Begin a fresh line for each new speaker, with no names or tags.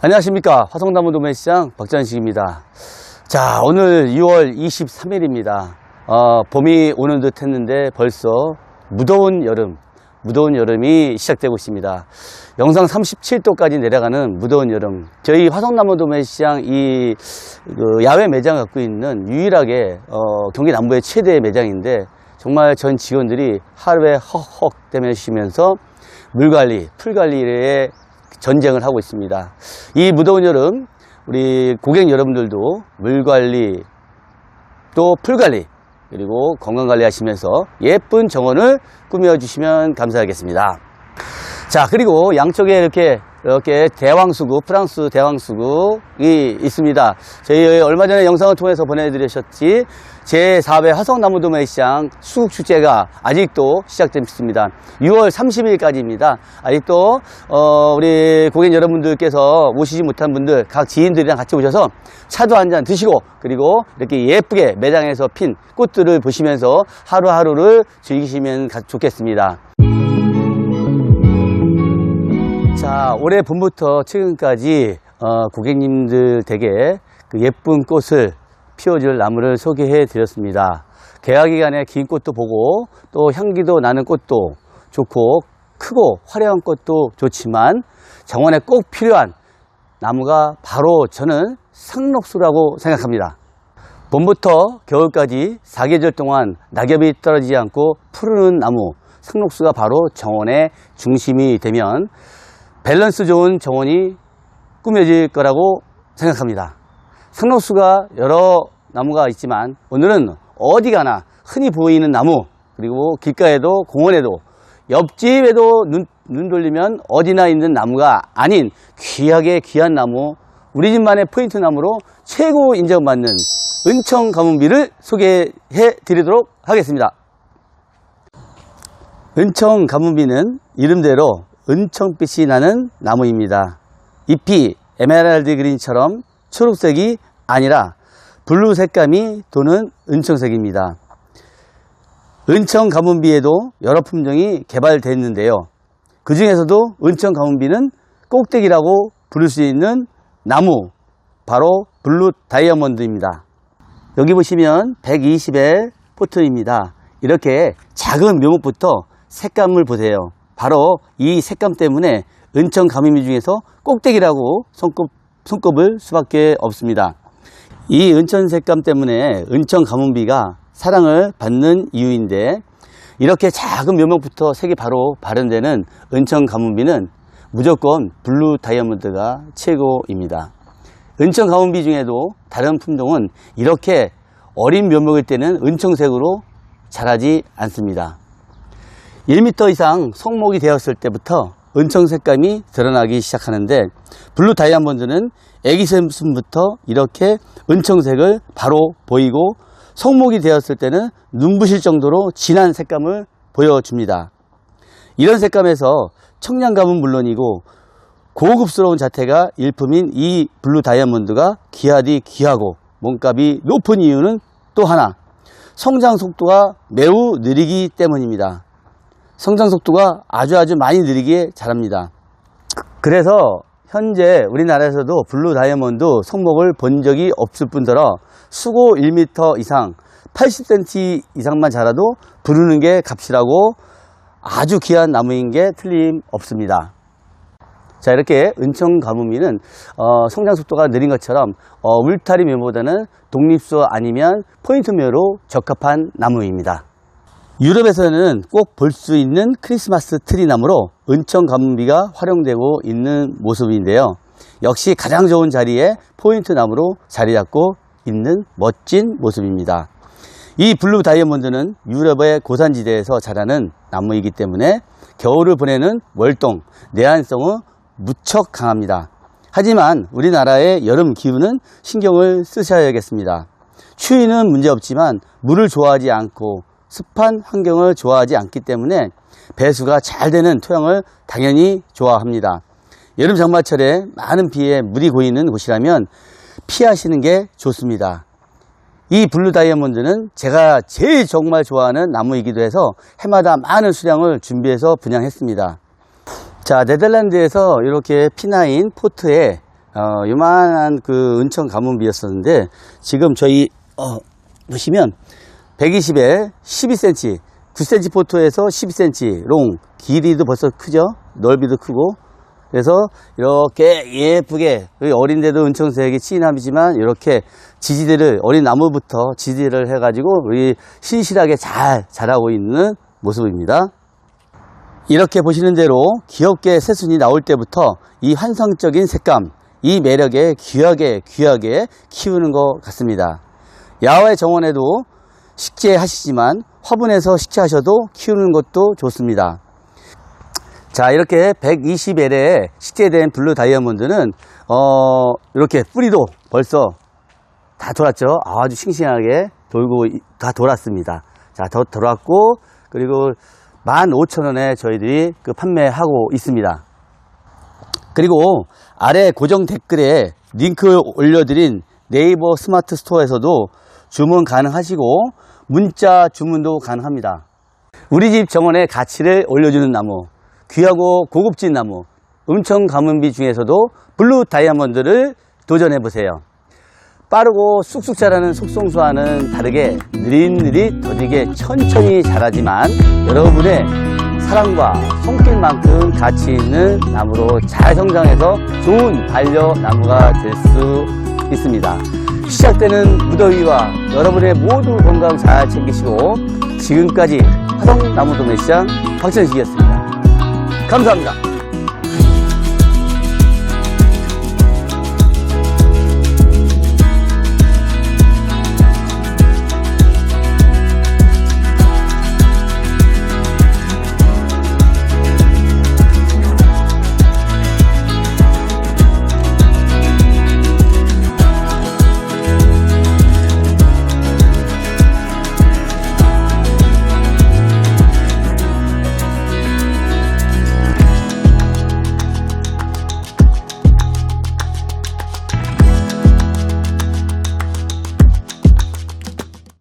안녕하십니까. 화성나무 도매시장 박전식입니다. 자 오늘 6월 23일입니다. 어, 봄이 오는 듯 했는데 벌써 무더운 여름 무더운 여름이 시작되고 있습니다. 영상 37도까지 내려가는 무더운 여름. 저희 화성나무 도매시장 이 그 야외 매장을 갖고 있는 유일하게 어, 경기 남부의 최대 매장인데 정말 전 직원들이 하루에 헉헉 대면시면서 물 관리, 풀 관리에 전쟁을 하고 있습니다. 이 무더운 여름 우리 고객 여러분들도 물 관리 또 풀 관리 그리고 건강 관리 하시면서 예쁜 정원을 꾸며 주시면 감사하겠습니다. 자 그리고 양쪽에 이렇게 이렇게 대왕수국 프랑스 대왕수국이 있습니다. 저희 얼마 전에 영상을 통해서 보내드렸었지 제4회 화성나무도매 시장 수국 축제가 아직도 시작됐습니다. 6월 30일까지입니다. 아직도 어, 우리 고객 여러분들께서 오시지 못한 분들 각 지인들이랑 같이 오셔서 차도 한 잔 드시고 그리고 이렇게 예쁘게 매장에서 핀 꽃들을 보시면서 하루하루를 즐기시면 가- 좋겠습니다. 자, 올해 봄부터 최근까지 어, 고객님들 댁에 그 예쁜 꽃을 피워줄 나무를 소개해 드렸습니다. 개화 기간에 긴 꽃도 보고 또 향기도 나는 꽃도 좋고 크고 화려한 꽃도 좋지만 정원에 꼭 필요한 나무가 바로 저는 상록수라고 생각합니다. 봄부터 겨울까지 사계절 동안 낙엽이 떨어지지 않고 푸르는 나무 상록수가 바로 정원의 중심이 되면 밸런스 좋은 정원이 꾸며질 거라고 생각합니다. 상록수가 여러 나무가 있지만 오늘은 어디 가나 흔히 보이는 나무 그리고 길가에도 공원에도 옆집에도 눈, 눈 돌리면 어디나 있는 나무가 아닌 귀하게 귀한 나무 우리 집만의 포인트 나무로 최고 인정받는 은청 가문비를 소개해 드리도록 하겠습니다. 은청 가문비는 이름대로 은청빛이 나는 나무입니다. 잎이 에메랄드 그린처럼 초록색이 아니라 블루 색감이 도는 은청색입니다. 은청 가문비에도 여러 품종이 개발됐는데요. 그 중에서도 은청 가문비는 꼭대기라고 부를 수 있는 나무, 바로 블루 다이아몬드입니다. 여기 보시면 120의 포트입니다. 이렇게 작은 묘목부터 색감을 보세요. 바로 이 색감 때문에 은청 가무비 중에서 꼭대기라고 손꼽, 손꼽을 수밖에 없습니다. 이 은천 색감 때문에 은천 가문비가 사랑을 받는 이유인데 이렇게 작은 묘목부터 색이 바로 발현되는 은천 가문비는 무조건 블루 다이아몬드가 최고입니다. 은청 가문비 중에도 다른 품종은 이렇게 어린 묘목일 때는 은청색으로 자라지 않습니다. 1m 이상 성목이 되었을 때부터 은청 색감이 드러나기 시작하는데 블루 다이아몬드는 애기 샘순부터 이렇게 은청색을 바로 보이고 성목이 되었을 때는 눈부실 정도로 진한 색감을 보여줍니다. 이런 색감에서 청량감은 물론이고 고급스러운 자태가 일품인 이 블루 다이아몬드가 귀하디 귀하고 몸값이 높은 이유는 또 하나 성장 속도가 매우 느리기 때문입니다. 성장 속도가 아주 아주 많이 느리게 자랍니다. 그래서 현재 우리나라에서도 블루 다이아몬드 성목을 본 적이 없을 뿐더러 수고 1m 이상 80cm 이상만 자라도 부르는 게 값이라고 아주 귀한 나무인 게 틀림없습니다. 자 이렇게 은청 가무미는 어, 성장 속도가 느린 것처럼 어, 울타리 묘보다는 독립수 아니면 포인트 묘로 적합한 나무입니다. 유럽에서는 꼭 볼 수 있는 크리스마스 트리 나무로 은청 가문비가 활용되고 있는 모습인데요. 역시 가장 좋은 자리에 포인트 나무로 자리 잡고 있는 멋진 모습입니다. 이 블루 다이아몬드는 유럽의 고산지대에서 자라는 나무이기 때문에 겨울을 보내는 월동, 내한성은 무척 강합니다. 하지만 우리나라의 여름 기후는 신경을 쓰셔야겠습니다. 추위는 문제없지만 물을 좋아하지 않고 습한 환경을 좋아하지 않기 때문에 배수가 잘 되는 토양을 당연히 좋아합니다. 여름 장마철에 많은 비에 물이 고이는 곳이라면 피하시는 게 좋습니다. 이 블루 다이아몬드는 제가 제일 정말 좋아하는 나무이기도 해서 해마다 많은 수량을 준비해서 분양했습니다. 자, 네덜란드에서 이렇게 피나인 포트에 어, 요만한 그 은청 가문비였었는데 지금 저희 어, 보시면 120에 12cm, 9cm 포토에서 12cm 롱 길이도 벌써 크죠. 넓이도 크고 그래서 이렇게 예쁘게 어린데도 은청색이 진함이지만 이렇게 지지대를 어린 나무부터 지지를 해 가지고 우리 신실하게 잘 자라고 있는 모습입니다. 이렇게 보시는 대로 귀엽게 새순이 나올 때부터 이 환상적인 색감, 이 매력에 귀하게 귀하게 키우는 것 같습니다. 야외 정원에도 식재 하시지만 화분에서 식재하셔도 키우는 것도 좋습니다. 자 이렇게 120L에 식재된 블루 다이아몬드는 어 이렇게 뿌리도 벌써 다 돌았죠. 아주 싱싱하게 돌고 이- 다 돌았습니다. 자 더 돌았고 그리고 15,000원에 저희들이 그 판매하고 있습니다. 그리고 아래 고정 댓글에 링크 올려드린 네이버 스마트 스토어에서도 주문 가능하시고 문자 주문도 가능합니다 우리 집 정원의 가치를 올려주는 나무, 귀하고 고급진 나무, 음청 가문비 중에서도 블루 다이아몬드를 도전해 보세요. 빠르고 쑥쑥 자라는 속성수와는 다르게 느릿느릿 더디게 천천히 자라지만 여러분의 사랑과 손길만큼 가치 있는 나무로 잘 성장해서 좋은 반려나무가 될 수 있습니다. 시작되는 무더위와 여러분의 모두 건강 잘 챙기시고 지금까지 화성나무도매시장 박천식이었습니다. 감사합니다.